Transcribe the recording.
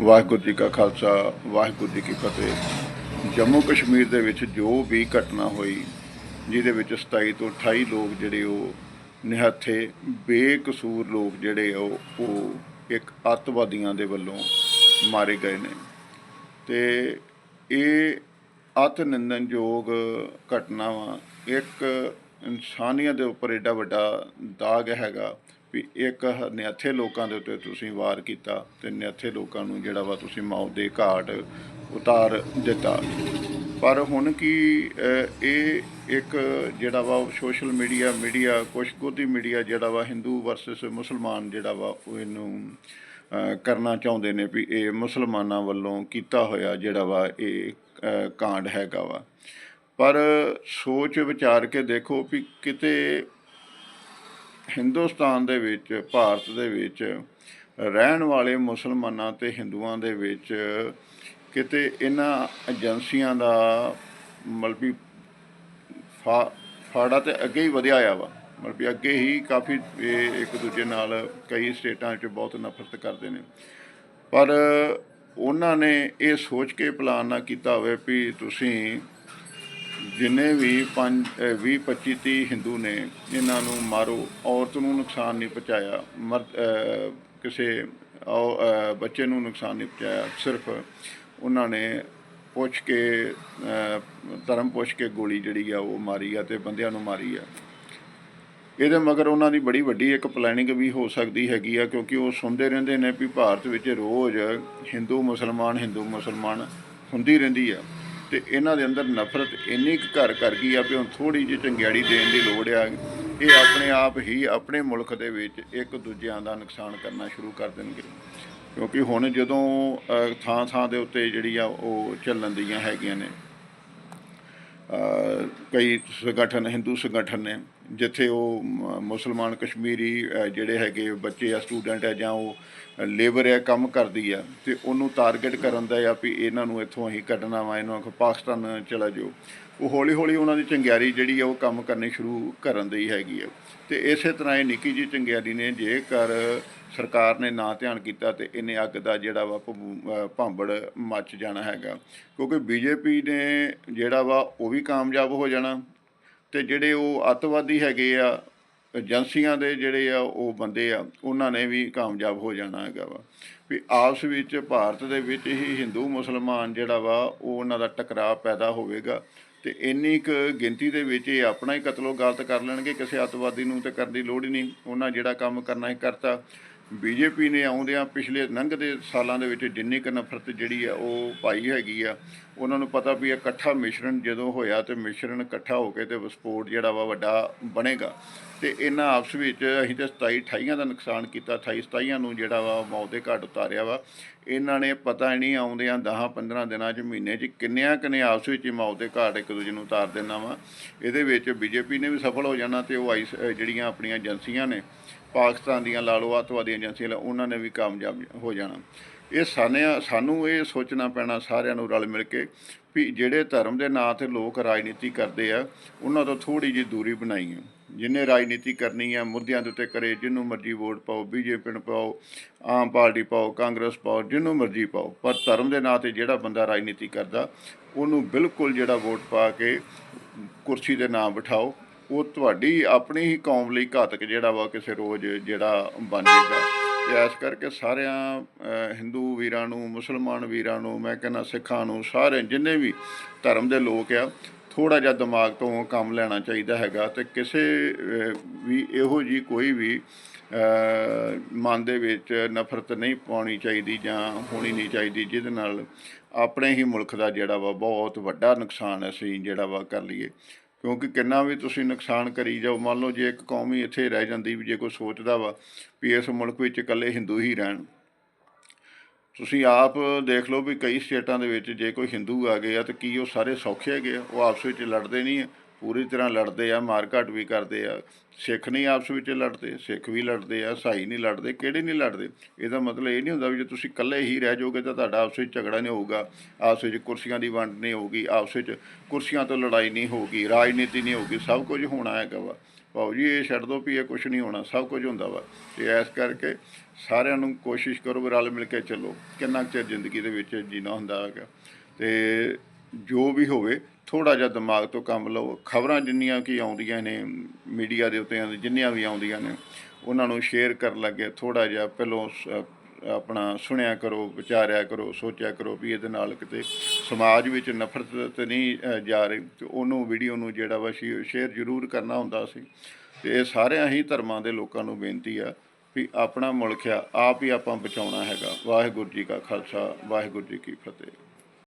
ਵਾਹਿਗੁਰੂ ਜੀ ਕਾ ਖਾਲਸਾ, ਵਾਹਿਗੁਰੂ ਜੀ ਕੀ ਫਤਿਹ। ਜੰਮੂ ਕਸ਼ਮੀਰ ਦੇ ਵਿੱਚ ਜੋ ਵੀ ਘਟਨਾ ਹੋਈ, ਜਿਹਦੇ ਵਿੱਚ 27 ਤੋਂ 28 ਲੋਕ ਜਿਹੜੇ ਉਹ ਨਿਹੱਥੇ, ਬੇਕਸੂਰ ਲੋਕ ਜਿਹੜੇ ਉਹ ਉਹ ਇੱਕ ਅੱਤਵਾਦੀਆਂ ਦੇ ਵੱਲੋਂ ਮਾਰੇ ਗਏ ਨੇ। ਤੇ ਇਹ ਅਤ ਨਿੰਦਨਯੋਗ ਘਟਨਾ ਵਾ, ਇੱਕ ਇਨਸਾਨੀਅਤ ਦੇ ਉੱਪਰ ਐਡਾ ਵੱਡਾ ਦਾਗ ਹੈਗਾ ਵੀ ਇੱਕ ਨਿਹੱਥੇ ਲੋਕਾਂ ਦੇ ਉੱਤੇ ਤੁਸੀਂ ਵਾਰ ਕੀਤਾ ਤੇ ਨਿਹੱਥੇ ਲੋਕਾਂ ਨੂੰ ਜਿਹੜਾ ਵਾ ਤੁਸੀਂ ਮੌਤ ਦੇ ਘਾਟ ਉਤਾਰ ਦਿੱਤਾ। ਪਰ ਹੁਣ ਕੀ ਇਹ ਇੱਕ ਜਿਹੜਾ ਵਾ ਸੋਸ਼ਲ ਮੀਡੀਆ ਮੀਡੀਆ ਕੁਛ ਗੋਦੀ ਮੀਡੀਆ ਜਿਹੜਾ ਵਾ ਹਿੰਦੂ ਵਰਸਸ ਮੁਸਲਮਾਨ ਜਿਹੜਾ ਵਾ ਉਹ ਇਹਨੂੰ ਕਰਨਾ ਚਾਹੁੰਦੇ ਨੇ ਵੀ ਇਹ ਮੁਸਲਮਾਨਾਂ ਵੱਲੋਂ ਕੀਤਾ ਹੋਇਆ ਜਿਹੜਾ ਵਾ ਇਹ ਕਾਂਡ ਹੈਗਾ ਵਾ। ਪਰ ਸੋਚ ਵਿਚਾਰ ਕੇ ਦੇਖੋ ਵੀ ਕਿਤੇ ਹਿੰਦੁਸਤਾਨ ਦੇ ਵਿੱਚ, ਭਾਰਤ ਦੇ ਵਿੱਚ, ਰਹਿਣ ਵਾਲੇ ਮੁਸਲਮਾਨਾਂ ਤੇ ਹਿੰਦੂਆਂ ਦੇ ਵਿੱਚ ਕਿਤੇ ਇਹਨਾਂ ਏਜੰਸੀਆਂ ਦਾ ਮਲਬੀ ਫਾ, ਫਾੜਾ ਤੇ ਅੱਗੇ ਹੀ ਵਧਿਆ ਆ ਵਾ। ਮਤਲਬ ਵੀ ਅੱਗੇ ਹੀ ਕਾਫੀ ਇਹ ਇੱਕ ਦੂਜੇ ਨਾਲ ਕਈ ਸਟੇਟਾਂ 'ਚ ਬਹੁਤ ਨਫ਼ਰਤ ਕਰਦੇ ਨੇ। ਪਰ ਉਹਨਾਂ ਨੇ ਇਹ ਸੋਚ ਕੇ ਪਲਾਨ ਨਾ ਕੀਤਾ ਹੋਵੇ ਵੀ ਤੁਸੀਂ ਜਿੰਨੇ ਵੀ 5 20 25 30 ਹਿੰਦੂ ਨੇ ਇਹਨਾਂ ਨੂੰ ਮਾਰੋ, ਔਰਤ ਨੂੰ ਨੁਕਸਾਨ ਨਹੀਂ ਪਹੁੰਚਾਇਆ ਮਰਦ ਕਿਸੇ ਔ- ਬੱਚੇ ਨੂੰ ਨੁਕਸਾਨ ਨਹੀਂ ਪਹੁੰਚਾਇਆ, ਸਿਰਫ ਉਹਨਾਂ ਨੇ ਪੁੱਛ ਕੇ ਧਰਮ ਪੁੱਛ ਕੇ ਗੋਲੀ ਜਿਹੜੀ ਆ ਉਹ ਮਾਰੀ ਆ ਤੇ ਬੰਦਿਆਂ ਨੂੰ ਮਾਰੀ ਆ। ਇਹਦੇ ਮਗਰ ਉਹਨਾਂ ਦੀ ਬੜੀ ਵੱਡੀ ਇੱਕ ਪਲੈਨਿੰਗ ਵੀ ਹੋ ਸਕਦੀ ਹੈਗੀ ਆ, ਕਿਉਂਕਿ ਉਹ ਸੁਣਦੇ ਰਹਿੰਦੇ ਨੇ ਵੀ ਭਾਰਤ ਵਿੱਚ ਰੋਜ਼ ਹਿੰਦੂ ਮੁਸਲਮਾਨ ਹਿੰਦੂ ਮੁਸਲਮਾਨ ਹੁੰਦੀ ਰਹਿੰਦੀ ਆ। ਤੇ ਇਹਨਾਂ ਦੇ ਅੰਦਰ ਨਫ਼ਰਤ ਇੰਨੀ ਕੁ ਘਰ ਕਰ ਗਈ ਆ ਵੀ ਹੁਣ ਥੋੜੀ ਜਿਹੀ ਚੰਗਿਆੜੀ ਦੇਣ ਦੀ ਲੋੜ ਆ। ਇਹ ਆਪਣੇ ਆਪ ਹੀ ਆਪਣੇ ਮੁਲਕ ਦੇ ਵਿੱਚ ਇੱਕ ਦੂਜਿਆਂ ਦਾ ਨੁਕਸਾਨ ਕਰਨਾ ਸ਼ੁਰੂ ਕਰ ਦੇਣਗੇ। ਕਿਉਂਕਿ ਹੁਣ ਜਦੋਂ ਥਾਂ ਥਾਂ ਦੇ ਉੱਤੇ ਜਿਹੜੀ ਆ ਉਹ ਚੱਲਣ ਦੀਆਂ ਹੈਗੀਆਂ ਨੇ। ਕਈ ਸੰਗਠਨ, ਹਿੰਦੂ ਸੰਗਠਨ ਨੇ, ਜਿੱਥੇ ਉਹ ਮੁਸਲਮਾਨ, ਕਸ਼ਮੀਰੀ ਜਿਹੜੇ ਹੈਗੇ ਬੱਚੇ ਆ ਸਟੂਡੈਂਟ ਆ, ਜਾਂ ਉਹ ਲੇਬਰ ਆ, ਕੰਮ ਕਰਦੀ ਆ, ਤੇ ਉਹਨੂੰ ਟਾਰਗੇਟ ਕਰਨ ਦਾ ਆ ਵੀ ਇਹਨਾਂ ਨੂੰ ਇੱਥੋਂ ਅਸੀਂ ਕੱਢਣਾ ਵਾ, ਇਹਨੂੰ ਨੂੰ ਪਾਕਿਸਤਾਨ ਚਲਾ ਜਾਓ। ਉਹ ਹੌਲੀ ਹੌਲੀ ਉਹਨਾਂ ਦੀ ਚੰਗਿਆਰੀ ਜਿਹੜੀ ਆ, ਉਹ ਕੰਮ ਕਰਨੇ ਸ਼ੁਰੂ ਕਰਨ ਦੀ ਹੈਗੀ ਆ। ਤੇ ਇਸੇ ਤਰ੍ਹਾਂ ਇਹ ਨਿੱਕੀ ਜੀ ਚੰਗਿਆਰੀ ਨੇ, ਜੇਕਰ ਸਰਕਾਰ ਨੇ ਨਾ ਧਿਆਨ ਕੀਤਾ ਤੇ ਇਹਨੇ ਅੱਗ ਦਾ ਜਿਹੜਾ ਵਾ ਭਬੂ- ਭਾਂਬੜ ਮੱਚ ਜਾਣਾ ਹੈਗਾ। ਕਿਉਂਕਿ ਬੀਜੇਪੀ ਨੇ ਜਿਹੜਾ ਵਾ ਉਹ ਵੀ ਕਾਮਯਾਬ ਹੋ ਜਾਣਾ ਤੇ ਜਿਹੜੇ ਉਹ ਅੱਤਵਾਦੀ ਹੈਗੇ ਆ, ਏਜੰਸੀਆਂ ਦੇ ਜਿਹੜੇ ਆ ਉਹ ਬੰਦੇ ਆ, ਉਹਨਾਂ ਨੇ ਵੀ ਕਾਮਯਾਬ ਹੋ ਜਾਣਾ ਹੈਗਾ ਵਾ। ਵੀ ਆਪਸ ਵਿੱਚ ਭਾਰਤ ਦੇ ਵਿੱਚ ਹੀ ਹਿੰਦੂ ਮੁਸਲਮਾਨ ਜਿਹੜਾ ਵਾ ਉਹ ਉਹਨਾਂ ਦਾ ਟਕਰਾਅ ਪੈਦਾ ਹੋਵੇਗਾ ਤੇ ਇੰਨੀ ਕੁ ਗਿਣਤੀ ਦੇ ਵਿੱਚ ਇਹ ਆਪਣਾ ਹੀ ਕਤਲੋ ਗਲਤ ਕਰ ਲੈਣਗੇ ਕਿਸੇ ਅੱਤਵਾਦੀ ਨੂੰ ਤੇ ਕਰਨ ਦੀ ਲੋੜ ਹੀ ਨਹੀਂ। ਉਹਨਾਂ ਜਿਹੜਾ ਕੰਮ ਕਰਨਾ ਹੀ ਕਰਤਾ। ਬੀਜੇਪੀ ਨੇ ਆਉਂਦਿਆਂ ਪਿਛਲੇ ਲੰਘਦੇ ਸਾਲਾਂ ਦੇ ਵਿੱਚ ਜਿੰਨੀ ਕੁ ਨਫ਼ਰਤ ਜਿਹੜੀ ਆ ਉਹ ਪਾਈ ਹੈਗੀ ਆ, ਉਹਨਾਂ ਨੂੰ ਪਤਾ ਵੀ ਇਹ ਇਕੱਠਾ ਮਿਸ਼ਰਣ ਜਦੋਂ ਹੋਇਆ ਤੇ ਮਿਸ਼ਰਣ ਇਕੱਠਾ ਹੋ ਕੇ ਤੇ ਵਿਸਫੋਟ ਜਿਹੜਾ ਵਾ ਵੱਡਾ ਬਣੇਗਾ। ਤੇ ਇਹਨਾਂ ਆਪਸ ਵਿੱਚ ਅਸੀਂ ਤੇ 27 28 ਦਾ ਨੁਕਸਾਨ ਕੀਤਾ 28 27 ਨੂੰ ਜਿਹੜਾ ਵਾ ਮੌਤ ਦੇ ਘਾਟ ਉਤਾਰਿਆ ਵਾ। ਇਹਨਾਂ ਨੇ ਪਤਾ ਹੀ ਨਹੀਂ ਆਉਂਦਿਆਂ 10 15 ਦਿਨਾਂ ਚ ਮਹੀਨੇ ਚ ਕਿੰਨਿਆਂ ਕਿੰਨੇ ਆਪਸ ਵਿੱਚ ਹੀ ਮੌਤ ਦੇ ਘਾਟ ਇੱਕ ਦੂਜੇ ਨੂੰ ਉਤਾਰ ਦੇਣਾ ਵਾ। ਇਹਦੇ ਵਿੱਚ ਬੀਜੇਪੀ ਨੇ ਵੀ ਸਫਲ ਹੋ ਜਾਣਾ ਤੇ ਉਹ ਆਈ ਜਿਹੜੀਆਂ ਆਪਣੀਆਂ ਏਜੰਸੀਆਂ ਨੇ, ਪਾਕਿਸਤਾਨ ਦੀਆਂ ਲਾ ਲਓ ਅੱਤਵਾਦੀ ਏਜੰਸੀਆਂ ਲਾ ਉਹਨਾਂ ਨੇ ਵੀ ਕਾਮਯਾਬ ਹੋ ਜਾਣਾ। ਇਹ ਸਾਨਿਆਂ, ਸਾਨੂੰ ਇਹ ਸੋਚਣਾ ਪੈਣਾ ਸਾਰਿਆਂ ਨੂੰ ਰਲ ਮਿਲ ਕੇ ਵੀ ਜਿਹੜੇ ਧਰਮ ਦੇ ਨਾਂ ਤੇ ਲੋਕ ਰਾਜਨੀਤੀ ਕਰਦੇ ਆ, ਉਹਨਾਂ ਤੋਂ ਥੋੜੀ ਜਿਹੀ ਦੂਰੀ ਬਣਾਈਏ। ਜਿੰਨੇ ਰਾਜਨੀਤੀ ਕਰਨੀ ਆ, ਮੁੱਦਿਆਂ ਦੇ ਉੱਤੇ ਕਰੇ ਜਿਹਨੂੰ ਮਰਜ਼ੀ ਵੋਟ ਪਾਓ, ਬੀਜੇਪੀ ਨੂੰ ਪਾਓ, ਆਮ ਪਾਰਟੀ ਪਾਓ, ਕਾਂਗਰਸ ਪਾਓ ਜਿਹਨੂੰ ਮਰਜ਼ੀ ਪਾਓ, ਪਰ ਧਰਮ ਦੇ ਨਾਂ ਤੇ ਜਿਹੜਾ ਬੰਦਾ ਰਾਜਨੀਤੀ ਕਰਦਾ, ਉਹਨੂੰ ਬਿਲਕੁਲ ਜਿਹੜਾ ਵੋਟ ਪਾ ਕੇ ਕੁਰਸੀ ਦੇ ਨਾਂ ਬਿਠਾਓ, ਉਹ ਤੁਹਾਡੀ ਆਪਣੀ ਹੀ ਕੌਮ ਲਈ ਘਾਤਕ ਜਿਹੜਾ ਵਾ ਕਿਸੇ ਰੋਜ਼ ਜਿਹੜਾ ਬਣ ਜਾਏਗਾ ਇਸ ਕਰਕੇ ਸਾਰਿਆਂ ਹਿੰਦੂ ਵੀਰਾਂ ਨੂੰ, ਮੁਸਲਮਾਨ ਵੀਰਾਂ ਨੂੰ, ਮੈਂ ਕਹਿੰਦਾ ਸਿੱਖਾਂ ਨੂੰ, ਸਾਰੇ ਜਿੰਨੇ ਵੀ ਧਰਮ ਦੇ ਲੋਕ ਆ ਥੋੜਾ ਜਿਹਾ ਦਿਮਾਗ ਤੋਂ ਕੰਮ ਲੈਣਾ ਚਾਹੀਦਾ ਹੈਗਾ ਤੇ ਕਿਸੇ ਵੀ ਇਹੋ ਜੀ ਕੋਈ ਵੀ ਮਨ ਦੇ ਵਿੱਚ ਨਫ਼ਰਤ ਨਹੀਂ ਪਾਉਣੀ ਚਾਹੀਦੀ ਜਾਂ ਹੋਣੀ ਨਹੀਂ ਚਾਹੀਦੀ ਜਿਹਦੇ ਨਾਲ ਆਪਣੇ ਹੀ ਮੁਲਕ ਦਾ ਜਿਹੜਾ ਵਾ ਬਹੁਤ ਵੱਡਾ ਨੁਕਸਾਨ ਅਸੀਂ ਜਿਹੜਾ ਵਾ ਕਰ ਲਈਏ। ਕਿਉਂਕਿ ਕਿੰਨਾ ਵੀ ਤੁਸੀਂ ਨੁਕਸਾਨ ਕਰੀ ਜਾਓ, ਮੰਨ ਲਓ ਜੇ ਇੱਕ ਕੌਮ ਹੀ ਇੱਥੇ ਰਹਿ ਜਾਂਦੀ ਵੀ ਜੇ ਕੋਈ ਸੋਚਦਾ ਵਾ ਵੀ ਇਸ ਮੁਲਕ ਵਿੱਚ ਇਕੱਲੇ ਹਿੰਦੂ ਹੀ ਰਹਿਣ ਤੁਸੀਂ ਆਪ ਦੇਖ ਲਓ ਵੀ ਕਈ ਸਟੇਟਾਂ ਦੇ ਵਿੱਚ ਜੇ ਕੋਈ ਹਿੰਦੂ ਆ ਗਏ ਆ ਤਾਂ ਕੀ ਉਹ ਸਾਰੇ ਸੌਖੇ ਹੈਗੇ ਆ, ਉਹ ਆਪਸ ਵਿੱਚ ਲੜਦੇ ਨਹੀਂ ਆ। ਪੂਰੀ ਤਰ੍ਹਾਂ ਲੜਦੇ ਆ ਮਾਰਕਟ ਵੀ ਕਰਦੇ ਆ। ਸਿੱਖ ਨਹੀਂ ਆਪਸ ਵਿੱਚ ਲੜਦੇ, ਸਿੱਖ ਵੀ ਲੜਦੇ ਆ, ਸਾਈ ਨਹੀਂ ਲੜਦੇ, ਕਿਹੜੇ ਨਹੀਂ ਲੜਦੇ? ਇਹਦਾ ਮਤਲਬ ਇਹ ਨਹੀਂ ਹੁੰਦਾ ਵੀ ਜੇ ਤੁਸੀਂ ਇਕੱਲੇ ਹੀ ਰਹਿ ਜਾਓਗੇ ਤਾਂ ਤੁਹਾਡਾ ਆਪਸ ਵਿੱਚ ਝਗੜਾ ਨਹੀਂ ਹੋਊਗਾ। ਆਪਸ ਵਿੱਚ ਕੁਰਸੀਆਂ ਦੀ ਵੰਡ ਨਹੀਂ ਹੋਊਗੀ, ਆਪਸ ਵਿੱਚ ਕੁਰਸੀਆਂ ਤੋਂ ਲੜਾਈ ਨਹੀਂ ਹੋਊਗੀ, ਰਾਜਨੀਤੀ ਨਹੀਂ ਹੋਊਗੀ, ਸਭ ਕੁਝ ਹੋਣਾ ਹੈਗਾ ਵਾ। ਭਾਉ ਜੀ, ਇਹ ਛੱਡ ਦੋ ਵੀ ਇਹ ਕੁਝ ਨਹੀਂ ਹੋਣਾ, ਸਭ ਕੁਝ ਹੁੰਦਾ ਵਾ। ਤੇ ਇਸ ਕਰਕੇ ਸਾਰਿਆਂ ਨੂੰ ਕੋਸ਼ਿਸ਼ ਕਰੋ ਵੀ ਰਲ ਮਿਲ ਕੇ ਚੱਲੋ। ਕਿੰਨਾ ਕੁ ਚਿਰ ਜ਼ਿੰਦਗੀ ਦੇ ਵਿੱਚ ਜੀਣਾ ਹੁੰਦਾ ਹੈਗਾ। ਤੇ ਜੋ ਵੀ ਹੋਵੇ ਥੋੜਾ ਜਿਹਾ ਦਿਮਾਗ ਤੋਂ ਕੰਮ ਲਓ। ਖਬਰਾਂ ਜਿੰਨੀਆਂ ਕਿ ਆਉਂਦੀਆਂ ਨੇ, ਮੀਡੀਆ ਦੇ ਉੱਤੇ ਜਿੰਨੀਆਂ ਵੀ ਆਉਂਦੀਆਂ ਨੇ, ਉਹਨਾਂ ਨੂੰ ਸ਼ੇਅਰ ਕਰਨ ਲੱਗੇ। ਥੋੜਾ ਜਿਹਾ ਪਹਿਲੋਂ ਸ- ਆਪਣਾ ਸੁਣਿਆ ਕਰੋ, ਵਿਚਾਰਿਆ ਕਰੋ, ਸੋਚਿਆ ਕਰੋ ਵੀ ਇਹਦੇ ਨਾਲ ਕਿਤੇ ਸਮਾਜ ਵਿੱਚ ਨਫ਼ਰਤ ਤੇ ਨਹੀਂ ਜਾ ਰਹੀ। ਤੇ ਉਹਨੂੰ ਵੀਡੀਓ ਨੂੰ ਜਿਹੜਾ ਵਾ ਸ਼ੇਅਰ ਜ਼ਰੂਰ ਕਰਨਾ ਹੁੰਦਾ ਸੀ। ਤੇ ਇਹ ਸਾਰਿਆਂ ਹੀ ਧਰਮਾਂ ਦੇ ਲੋਕਾਂ ਨੂੰ ਬੇਨਤੀ ਆ ਵੀ ਆਪਣਾ ਮੁਲਕ ਆ, ਆਪ ਹੀ ਆਪਾਂ ਬਚਾਉਣਾ ਹੈਗਾ। ਵਾਹਿਗੁਰੂ ਜੀ ਕਾ ਖਾਲਸਾ, ਵਾਹਿਗੁਰੂ ਜੀ ਕੀ ਫਤਿਹ।